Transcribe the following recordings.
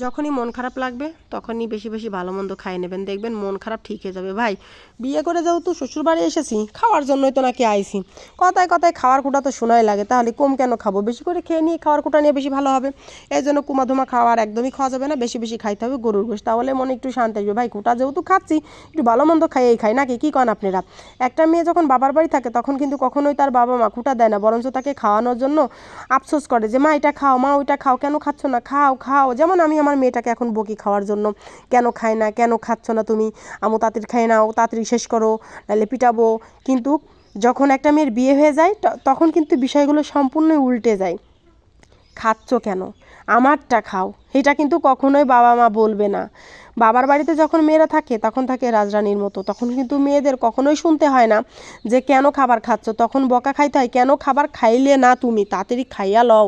যখনই মন খারাপ লাগবে, তখনই বেশি বেশি ভালো মন্দ খাই নেবেন। দেখবেন মন খারাপ ঠিক হয়ে যাবে। ভাই, বিয়ে করে যেহেতু শ্বশুর বাড়ি এসেছি, খাওয়ার জন্যই তো নাকি আইছি। কথায় কথায় খাওয়ার কুটা তো শোনাই লাগে, তাহলে কম কেন খাব? বেশি করে খেয়ে নিয়ে খাওয়ার কুটা নিয়ে বেশি ভালো হবে। এই জন্য কুমাধুমা খাওয়ার একদমই খাওয়া যাবে না, বেশি বেশি খাইতে হবে গরুর গোশ। তাহলে মনে একটু শান্তি আসবে। ভাই, কুটা যেহেতু খাচ্ছি, একটু ভালো মন্দ খাইয়েই খাই। নাকি কী কন আপনারা? একটা মেয়ে যখন বাবার বাড়ি থাকে, তখন কিন্তু কখনোই তার বাবা মা কুটা দেয় না, বরঞ্চ তাকে খাওয়ানোর জন্য আফসোস করে যে, মা, এটা খাও, মা, ওইটা খাও, কেন খাচ্ছ না? খাও খাও। যেমন আমি আমার মেয়েটাকে এখন বকি খাওয়ার জন্য। কেন খায় না? কেন খাচ্ছ না তুমি? আমো তাড়াতাড়ি খাই নাও তাড়াতাড়ি শেষ করো, নাহলে পিটাবো। কিন্তু যখন একটা মেয়ের বিয়ে হয়ে যায় তখন কিন্তু বিষয়গুলো সম্পূর্ণই উল্টে যায়। খাচ্ছ কেন? আমারটা খাও। এটা কিন্তু কখনোই বাবা মা বলবে না। বাবার বাড়িতে যখন মেয়েরা থাকে, তখন থাকে রাজরানীর মতো। তখন কিন্তু মেয়েদের কখনোই শুনতে হয় না যে, কেন খাবার খাচ্ছ? তখন বকা খাইতে হয়, কেন খাবার খাইলে না তুমি? তাড়াতাড়ি খাইয়া লও।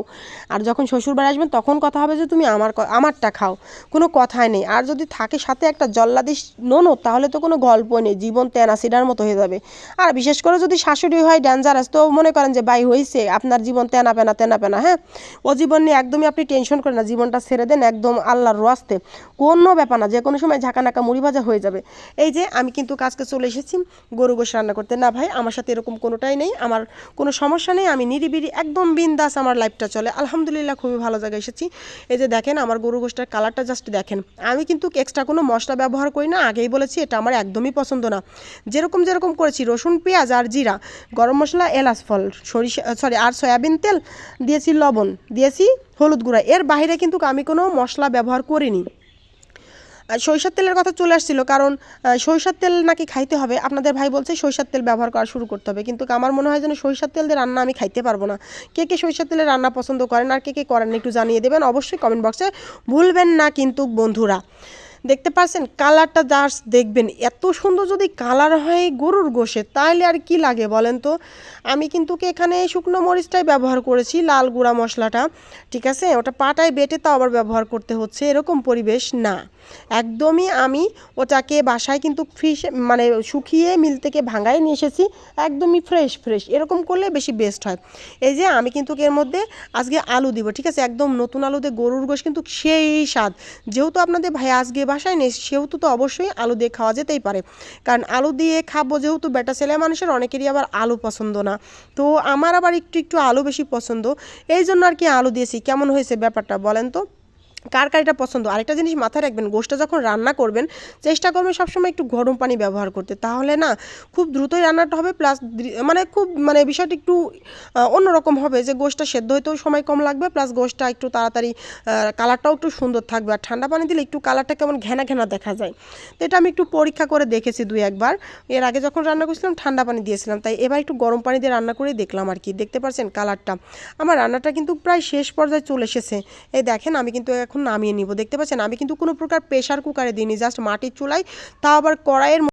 আর যখন শ্বশুর বাড়ি আসবেন, তখন কথা হবে যে, তুমি আমার আমারটা খাও। কোনো কথাই নেই। আর যদি থাকে সাথে একটা জল্লাদিস নোনো তাহলে তো কোনো গল্প নেই। জীবন তেনা সিডার মতো হয়ে যাবে। আর বিশেষ করে যদি শাশুড়ি হয় ডেঞ্জারাস তো মনে করেন যে, বাই হয়েছে আপনার জীবন তেনা পেনা তেনা পেনা হ্যাঁ? ও জীবন নিয়ে একদমই আপনি টেনশন করেন না, জীবনটা ছেড়ে দেন একদম আল্লাহর রাস্তে কোনো ব্যাপার না যে কোনো সময় ঝাঁকা নাকা মুড়ি ভাজা হয়ে যাবে। এই যে আমি কিন্তু কাজকে চলে এসেছি, গরু গোশ রান্না করতে। না ভাই, আমার সাথে এরকম কোনোটাই নেই, আমার কোনো সমস্যা নেই, আমি নিরিবিরি একদম বিন্দাস আমার লাইফটা চলে। আলহামদুলিল্লাহ খুবই ভালো জায়গায় এসেছি। এই যে দেখেন, আমার গরু গোশটার কালারটা জাস্ট দেখেন। আমি কিন্তু এক্সট্রা কোনো মশলা ব্যবহার করি না, আগেই বলেছি, এটা আমার একদমই পছন্দ না। যেরকম যেরকম করেছি, রসুন, পেঁয়াজ আর জিরা, গরম মশলা, এলাচ, ফল, সরিষা সরি আর সয়াবিন তেল, দিয়েছি লবণ। দিয়েছি হলুদ গুঁড়া। এর বাইরে কিন্তু আমি কোনো মশলা ব্যবহার করিনি। সরিষার তেলের কথা চলে আসছিল, কারণ সরিষার তেল নাকি খাইতে হবে। আপনাদের ভাই বলছে সরিষার তেল ব্যবহার করা শুরু করতে হবে, কিন্তু আমার মনে হয় যেন সরিষার তেল দিয়ে রান্না আমি খাইতে পারব না। কে কে সরিষার তেলের রান্না পছন্দ করেন আর কে কে করেন একটু জানিয়ে দেবেন অবশ্যই কমেন্ট বক্সে ভুলবেন না কিন্তু বন্ধুরা। দেখতে পাচ্ছেন কালারটা জাস্ট দেখবেন। এত সুন্দর যদি কালার হয় গরুর গোশে তাহলে আর কি লাগে বলেন তো? আমি কিন্তু এখানে শুকনো মরিচটাই ব্যবহার করেছি, লাল গুঁড়া মশলাটা, ঠিক আছে? ওটা পাটায় বেটে তাও আবার ব্যবহার করতে হচ্ছে, এরকম পরিবেশ না। একদমই আমি ওটাকে বাসায় কিন্তু ফ্রিজ মানে শুকিয়ে মিল থেকে ভাঙাই নিয়ে এসেছি, একদমই ফ্রেশ ফ্রেশ এরকম করলে বেশি বেস্ট হয়। এই যে আমি কিন্তু এর মধ্যে আজকে আলু দিব, ঠিক আছে? একদম নতুন আলুতে গরুর গোশ কিন্তু সেই স্বাদ। যেহেতু আপনাদের ভাই আজকে বাসায় নেই, সেহেতু তো অবশ্যই আলু দিয়ে খাওয়া যেতেই পারে। কারণ আলু দিয়ে খাব যেহেতু বেটা ছেলে মানুষের, অনেকেরই আবার আলু পছন্দ না। তো আমার আবার একটু একটু আলু বেশি পছন্দ। এই জন্য আর কি আলু দিয়েছি। কেমন হয়েছে ব্যাপারটা বলেন তো? কার কার এটা পছন্দ? আরেকটা জিনিস মাথায় রাখবেন গোষ্ঠটা যখন রান্না করবেন, চেষ্টা করবেন সবসময় একটু গরম পানি ব্যবহার করতে। তাহলে না, খুব দ্রুতই রান্নাটা হবে প্লাস মানে খুব মানে বিষয়টা একটু অন্যরকম হবে যে গোষ্ঠটা সেদ্ধ হইতেও সময় কম লাগবে প্লাস গোষ্ঠটা একটু তাড়াতাড়ি কালারটাও একটু সুন্দর থাকবে। আর ঠান্ডা পানি দিলে একটু কালারটা কেমন ঘেনা ঘেনা দেখা যায়। তো এটা আমি একটু পরীক্ষা করে দেখেছি দুই একবার। এর আগে যখন রান্না করছিলাম, ঠান্ডা পানি দিয়েছিলাম। তাই এবার একটু গরম পানি দিয়ে রান্না করে দেখলাম আর কি। দেখতে পাচ্ছেন কালারটা আমার রান্নাটা কিন্তু প্রায় শেষ পর্যায়ে চলে এসেছে। এই দেখেন, আমি কিন্তু এখন নামিয়ে নিব। দেখতে পাচ্ছেন, আমি কিন্তু কোনো প্রকার প্রেশার কুকারে দিইনি জাস্ট মাটির চুলায়, তাও আবার কড়াইয়ের